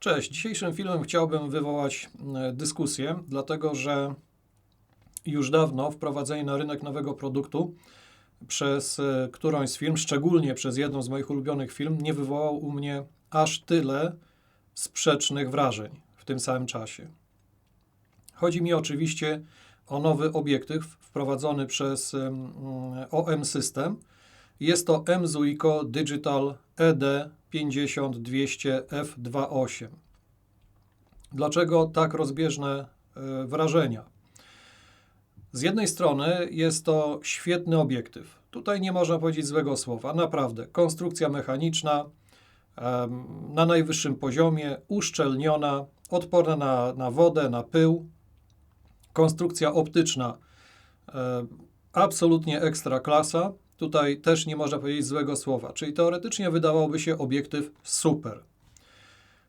Cześć. Dzisiejszym filmem chciałbym wywołać e, dyskusję, dlatego że już dawno wprowadzenie na rynek nowego produktu przez e, którąś z firm, szczególnie przez jedną z moich ulubionych firm, nie wywołał u mnie aż tyle sprzecznych wrażeń w tym samym czasie. Chodzi mi oczywiście o nowy obiektyw wprowadzony przez OM System. Jest to Mzuiko Digital E ED 50200 F28. Dlaczego tak rozbieżne e, wrażenia? Z jednej strony jest to świetny obiektyw. Tutaj nie można powiedzieć złego słowa. Naprawdę, konstrukcja mechaniczna na najwyższym poziomie, uszczelniona, odporna na, na wodę, na pył. Konstrukcja optyczna e, absolutnie ekstra klasa. Tutaj też nie można powiedzieć złego słowa. Czyli teoretycznie wydawałoby się obiektyw super.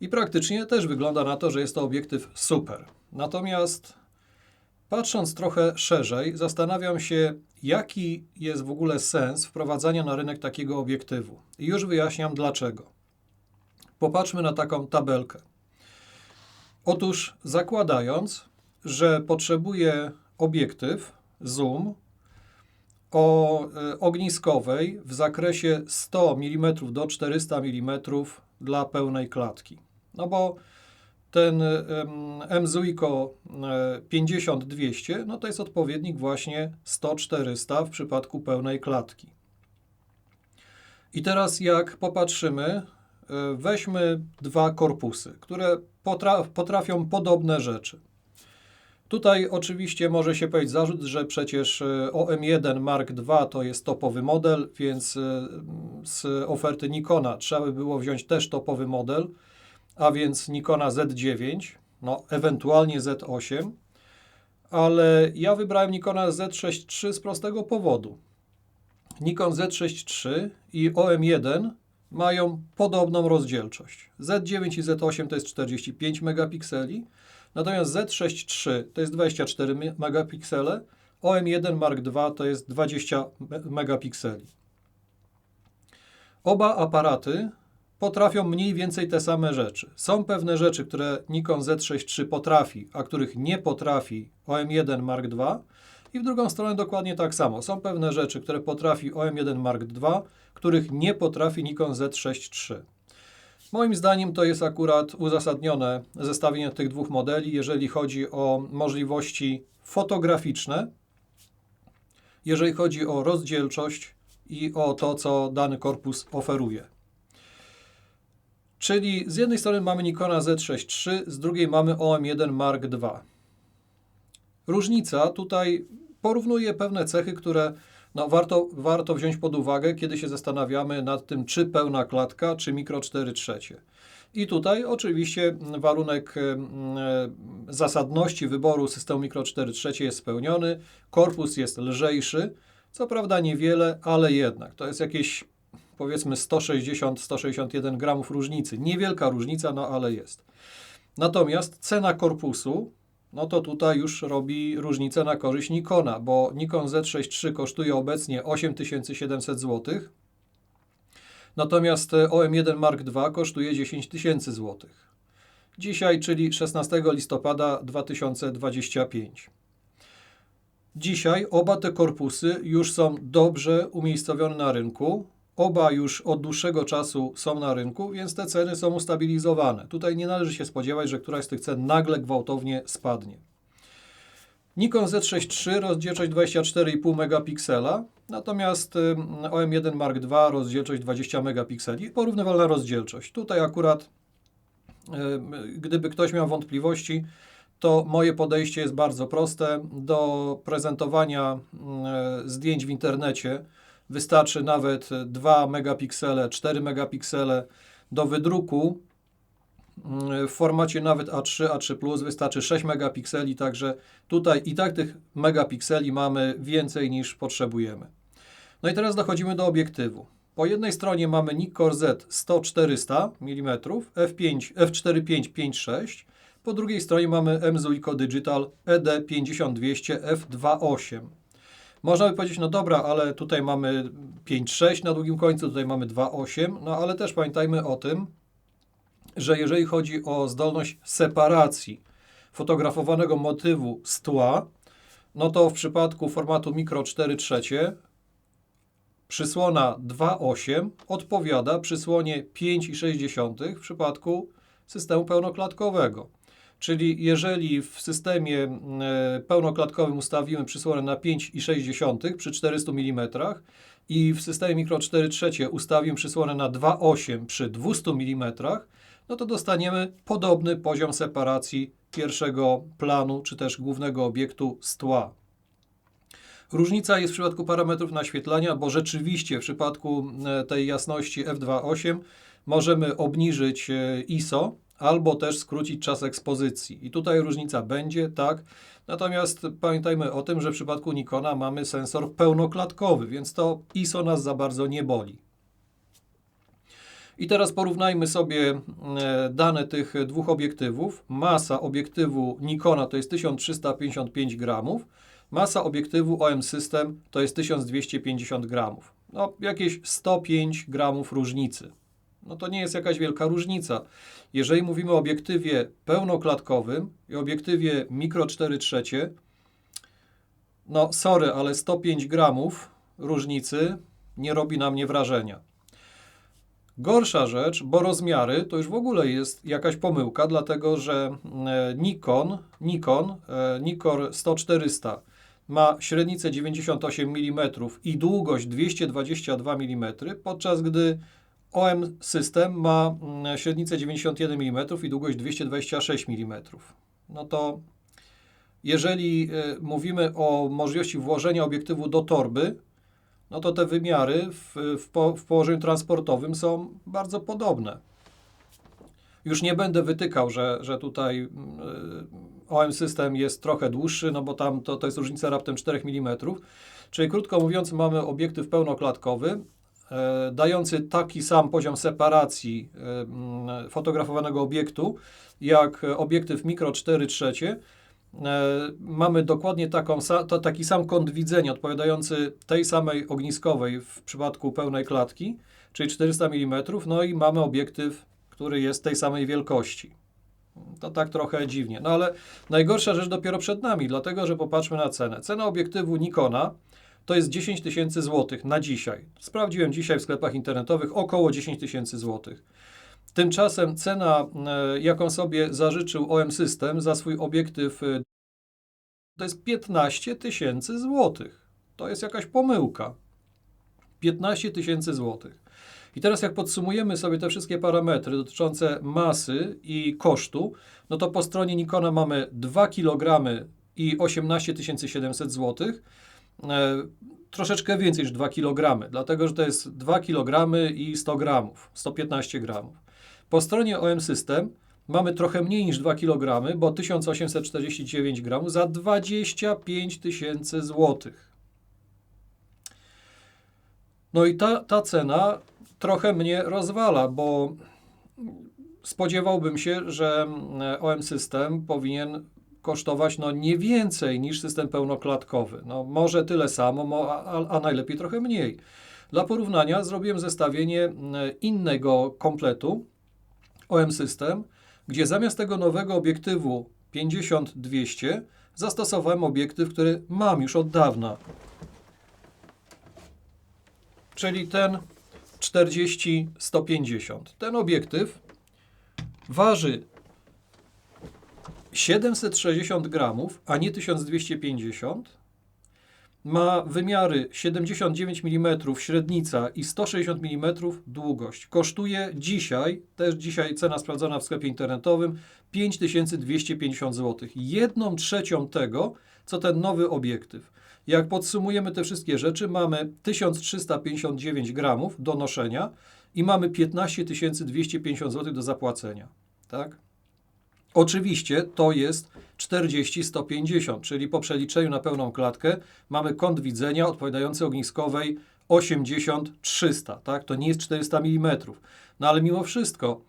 I praktycznie też wygląda na to, że jest to obiektyw super. Natomiast patrząc trochę szerzej, zastanawiam się, jaki jest w ogóle sens wprowadzania na rynek takiego obiektywu. I już wyjaśniam dlaczego. Popatrzmy na taką tabelkę. Otóż zakładając, że potrzebuję obiektyw zoom o e, ogniskowej w zakresie 100 mm do 400 mm dla pełnej klatki. No bo ten Mzuiko e, 50-200, no to jest odpowiednik właśnie 100-400 w przypadku pełnej klatki. I teraz jak popatrzymy, e, weźmy dwa korpusy, które potra- potrafią podobne rzeczy. Tutaj oczywiście może się powiedzieć zarzut, że przecież e, OM1 Mark II to jest topowy model, więc e, z oferty Nikona trzeba by było wziąć też topowy model, a więc Nikona Z9, no ewentualnie Z8, ale ja wybrałem Nikona Z6 III z prostego powodu. Nikon Z6 III i OM1 mają podobną rozdzielczość. Z9 i Z8 to jest 45 megapikseli, Natomiast Z6 III to jest 24 me- megapiksele, OM1 Mark II to jest 20 me- megapikseli. Oba aparaty potrafią mniej więcej te same rzeczy. Są pewne rzeczy, które Nikon Z6 III potrafi, a których nie potrafi OM1 Mark II. I w drugą stronę dokładnie tak samo. Są pewne rzeczy, które potrafi OM1 Mark II, których nie potrafi Nikon Z6 III. Moim zdaniem to jest akurat uzasadnione zestawienie tych dwóch modeli, jeżeli chodzi o możliwości fotograficzne, jeżeli chodzi o rozdzielczość i o to, co dany korpus oferuje. Czyli z jednej strony mamy Nikona Z6 III, z drugiej mamy OM1 Mark II. Różnica tutaj porównuje pewne cechy, które no, warto, warto wziąć pod uwagę, kiedy się zastanawiamy nad tym, czy pełna klatka, czy mikro 4 trzecie. I tutaj oczywiście warunek e, zasadności wyboru systemu mikro 4 trzecie jest spełniony. Korpus jest lżejszy, co prawda niewiele, ale jednak. To jest jakieś powiedzmy 160-161 gramów różnicy. Niewielka różnica, no ale jest. Natomiast cena korpusu no to tutaj już robi różnicę na korzyść Nikona, bo Nikon Z6 III kosztuje obecnie 8700 zł, natomiast e, OM1 Mark II kosztuje 10 tysięcy zł. Dzisiaj, czyli 16 listopada 2025. Dzisiaj oba te korpusy już są dobrze umiejscowione na rynku. Oba już od dłuższego czasu są na rynku, więc te ceny są ustabilizowane. Tutaj nie należy się spodziewać, że któraś z tych cen nagle gwałtownie spadnie. Nikon Z6 III rozdzielczość 24,5 megapiksela, natomiast ym, OM1 Mark II rozdzielczość 20 megapikseli. Porównywalna rozdzielczość. Tutaj akurat, gdyby ktoś miał wątpliwości, to moje podejście jest bardzo proste. Do prezentowania mm, zdjęć w internecie wystarczy nawet 2 megapiksele, 4 megapiksele. Do wydruku mm, w formacie nawet A3, A3+, wystarczy 6 megapikseli, także tutaj i tak tych megapikseli mamy więcej niż potrzebujemy. No i teraz dochodzimy do obiektywu. Po jednej stronie mamy Nikkor Z 100-400 mm, f5, f4.5.5.6, po drugiej stronie mamy Mzuiko Digital ED 5200 f2.8. Można by powiedzieć, no dobra, ale tutaj mamy 5.6 na drugim końcu, tutaj mamy 2.8, no ale też pamiętajmy o tym, że jeżeli chodzi o zdolność separacji fotografowanego motywu z tła, no to w przypadku formatu mikro 4 trzecie przysłona 2,8 odpowiada przysłonie 5,6 w przypadku systemu pełnoklatkowego. Czyli jeżeli w systemie e, pełnoklatkowym ustawimy przysłonę na 5,6 przy 400 mm i w systemie mikro 4 trzecie ustawimy przysłonę na 2,8 przy 200 mm, no to dostaniemy podobny poziom separacji pierwszego planu czy też głównego obiektu z tła. Różnica jest w przypadku parametrów naświetlania, bo rzeczywiście w przypadku e, tej jasności f2.8 możemy obniżyć e, ISO albo też skrócić czas ekspozycji. I tutaj różnica będzie, tak. Natomiast pamiętajmy o tym, że w przypadku Nikona mamy sensor pełnoklatkowy, więc to ISO nas za bardzo nie boli. I teraz porównajmy sobie e, dane tych dwóch obiektywów. Masa obiektywu Nikona to jest 1355 gramów, masa obiektywu OM System to jest 1250 gramów. No, jakieś 105 gramów różnicy. No to nie jest jakaś wielka różnica. Jeżeli mówimy o obiektywie pełnoklatkowym i obiektywie mikro 4 trzecie, no sorry, ale 105 gramów różnicy nie robi na mnie wrażenia. Gorsza rzecz, bo rozmiary to już w ogóle jest jakaś pomyłka, dlatego że e, Nikon, Nikon, e, Nikon 100-400 ma średnicę 98 mm i długość 222 mm, podczas gdy OM System ma mm, średnicę 91 mm i długość 226 mm. No to jeżeli e, mówimy o możliwości włożenia obiektywu do torby, no to te wymiary w, w, po, w położeniu transportowym są bardzo podobne. Już nie będę wytykał, że, że tutaj y, OM system jest trochę dłuższy, no bo tam to, to jest różnica raptem 4 mm. Czyli krótko mówiąc, mamy obiektyw pełnoklatkowy, dający taki sam poziom separacji e, fotografowanego obiektu, jak obiektyw mikro 4 trzecie, E, mamy dokładnie taką, taki sam kąt widzenia odpowiadający tej samej ogniskowej w przypadku pełnej klatki, czyli 400 mm, no i mamy obiektyw, który jest tej samej wielkości. To tak trochę dziwnie. No ale najgorsza rzecz dopiero przed nami, dlatego że popatrzmy na cenę. Cena obiektywu Nikona to jest 10 tysięcy złotych na dzisiaj. Sprawdziłem dzisiaj w sklepach internetowych około 10 tysięcy złotych. Tymczasem cena, e, jaką sobie zażyczył OM System za swój obiektyw, e, to jest 15 tysięcy złotych. To jest jakaś pomyłka. 15 tysięcy złotych. I teraz jak podsumujemy sobie te wszystkie parametry dotyczące masy i kosztu, no to po stronie Nikona mamy 2 kg i 18 700 zł. E, troszeczkę więcej niż 2 kg, dlatego że to jest 2 kg i 100 gramów, 115 gramów. Po stronie OM System mamy trochę mniej niż 2 kg, bo 1849 g za 25 tysięcy złotych. No i ta, ta cena trochę mnie rozwala, bo spodziewałbym się, że OM System powinien kosztować no, nie więcej niż system pełnoklatkowy. No, może tyle samo, a, a najlepiej trochę mniej. Dla porównania zrobiłem zestawienie innego kompletu OM System, gdzie zamiast tego nowego obiektywu 50-200 zastosowałem obiektyw, który mam już od dawna. Czyli ten 40-150. Ten obiektyw waży 760 gramów, a nie 1250 ma wymiary 79 mm średnica i 160 mm długość. Kosztuje dzisiaj, też dzisiaj cena sprawdzona w sklepie internetowym, 5250 zł. Jedną trzecią tego, co ten nowy obiektyw. Jak podsumujemy te wszystkie rzeczy, mamy 1359 gramów do noszenia i mamy 15 250 zł do zapłacenia. Tak? Oczywiście to jest 40-150, czyli po przeliczeniu na pełną klatkę mamy kąt widzenia odpowiadający ogniskowej 80-300, tak? To nie jest 400 mm. No ale mimo wszystko,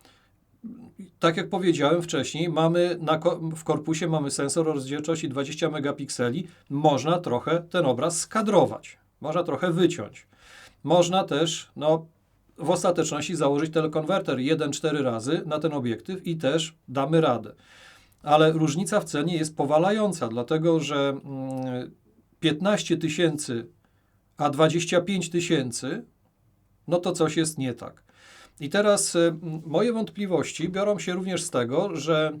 tak jak powiedziałem wcześniej, mamy na, w korpusie mamy sensor o rozdzielczości 20 megapikseli. Można trochę ten obraz skadrować, można trochę wyciąć. Można też, no, w ostateczności założyć telekonwerter 1-4 razy na ten obiektyw i też damy radę. Ale różnica w cenie jest powalająca, dlatego że mm, 15 tysięcy a 25 tysięcy, no to coś jest nie tak. I teraz y, moje wątpliwości biorą się również z tego, że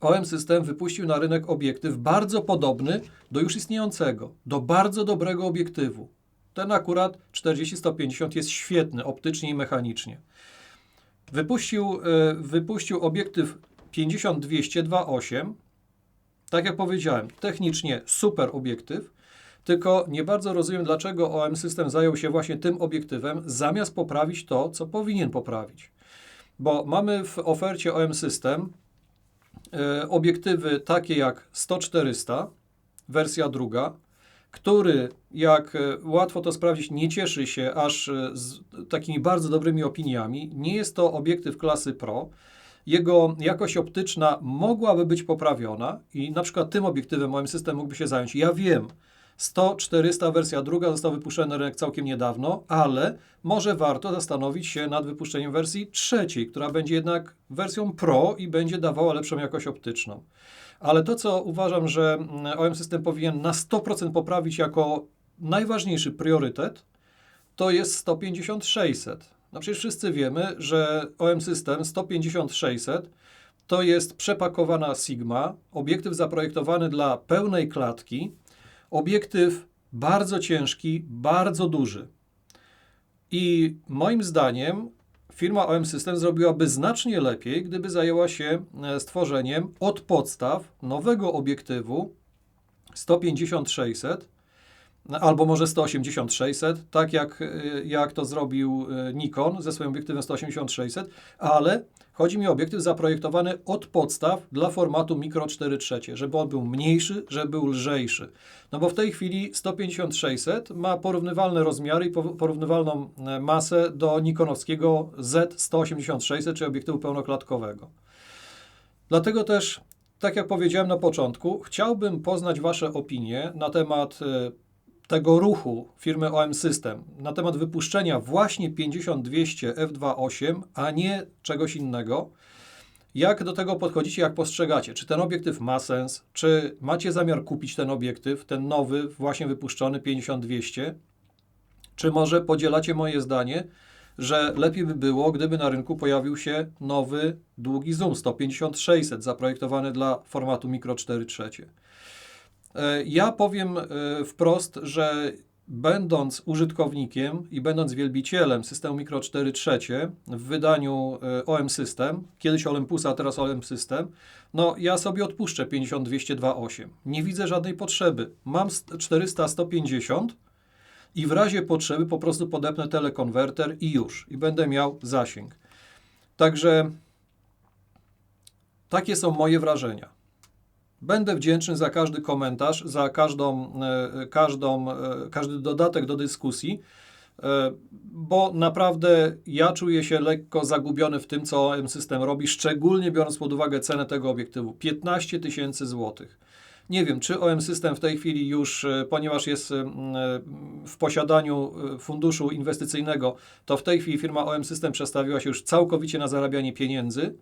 OM System wypuścił na rynek obiektyw bardzo podobny do już istniejącego, do bardzo dobrego obiektywu. Ten akurat 40-150 jest świetny optycznie i mechanicznie. Wypuścił, y, wypuścił obiektyw 50-200 2.8. Tak jak powiedziałem, technicznie super obiektyw, tylko nie bardzo rozumiem, dlaczego OM System zajął się właśnie tym obiektywem, zamiast poprawić to, co powinien poprawić. Bo mamy w ofercie OM System e, obiektywy takie jak 100-400, wersja druga, który, jak e, łatwo to sprawdzić, nie cieszy się aż e, z takimi bardzo dobrymi opiniami. Nie jest to obiektyw klasy Pro. Jego jakość optyczna mogłaby być poprawiona i na przykład tym obiektywem moim system mógłby się zająć. Ja wiem, 100-400 wersja druga została wypuszczona na rynek całkiem niedawno, ale może warto zastanowić się nad wypuszczeniem wersji trzeciej, która będzie jednak wersją Pro i będzie dawała lepszą jakość optyczną. Ale to, co uważam, że mm, OM System powinien na 100% poprawić jako najważniejszy priorytet, to jest 150-600. No przecież wszyscy wiemy, że OM System 150-600 to jest przepakowana Sigma, obiektyw zaprojektowany dla pełnej klatki, obiektyw bardzo ciężki, bardzo duży. I moim zdaniem firma OM System zrobiłaby znacznie lepiej, gdyby zajęła się e, stworzeniem od podstaw nowego obiektywu 150-600 albo może 180-600, tak jak, y, jak to zrobił y, Nikon ze swoim obiektywem 180-600, ale chodzi mi o obiektyw zaprojektowany od podstaw dla formatu mikro 4 trzecie, żeby on był mniejszy, żeby był lżejszy. No bo w tej chwili 150-600 ma porównywalne rozmiary i po- porównywalną e, masę do nikonowskiego Z180-600, czyli obiektywu pełnoklatkowego. Dlatego też, tak jak powiedziałem na początku, chciałbym poznać Wasze opinie na temat e, tego ruchu firmy OM System, na temat wypuszczenia właśnie 5200 F2.8, a nie czegoś innego. Jak do tego podchodzicie, jak postrzegacie? Czy ten obiektyw ma sens? Czy macie zamiar kupić ten obiektyw, ten nowy, właśnie wypuszczony 5200? Czy może podzielacie moje zdanie, że lepiej by było, gdyby na rynku pojawił się nowy, długi zoom 150-600, zaprojektowany dla formatu mikro 4 trzecie? E, Ja powiem e, wprost, że będąc użytkownikiem i będąc wielbicielem systemu Micro 4 trzecie w wydaniu e, OM System, kiedyś Olympusa, teraz OM System, no ja sobie odpuszczę 50-202.8. Nie widzę żadnej potrzeby. Mam 400-150 i w razie potrzeby po prostu podepnę telekonwerter i już. I będę miał zasięg. Także takie są moje wrażenia. Będę wdzięczny za każdy komentarz, za każdą, e, każdą, e, każdy dodatek do dyskusji, e, bo naprawdę ja czuję się lekko zagubiony w tym, co OM System robi, szczególnie biorąc pod uwagę cenę tego obiektywu 15 tysięcy złotych. Nie wiem, czy OM System w tej chwili już, e, ponieważ jest e, w posiadaniu e, funduszu inwestycyjnego, to w tej chwili firma OM System przestawiła się już całkowicie na zarabianie pieniędzy.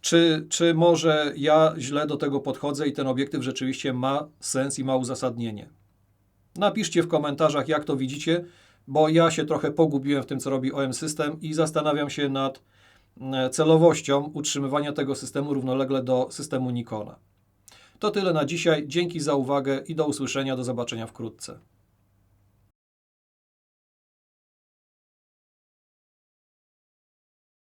Czy, czy może ja źle do tego podchodzę i ten obiektyw rzeczywiście ma sens i ma uzasadnienie? Napiszcie w komentarzach, jak to widzicie, bo ja się trochę pogubiłem w tym, co robi OM System i zastanawiam się nad e, celowością utrzymywania tego systemu równolegle do systemu Nikona. To tyle na dzisiaj. Dzięki za uwagę i do usłyszenia. Do zobaczenia wkrótce.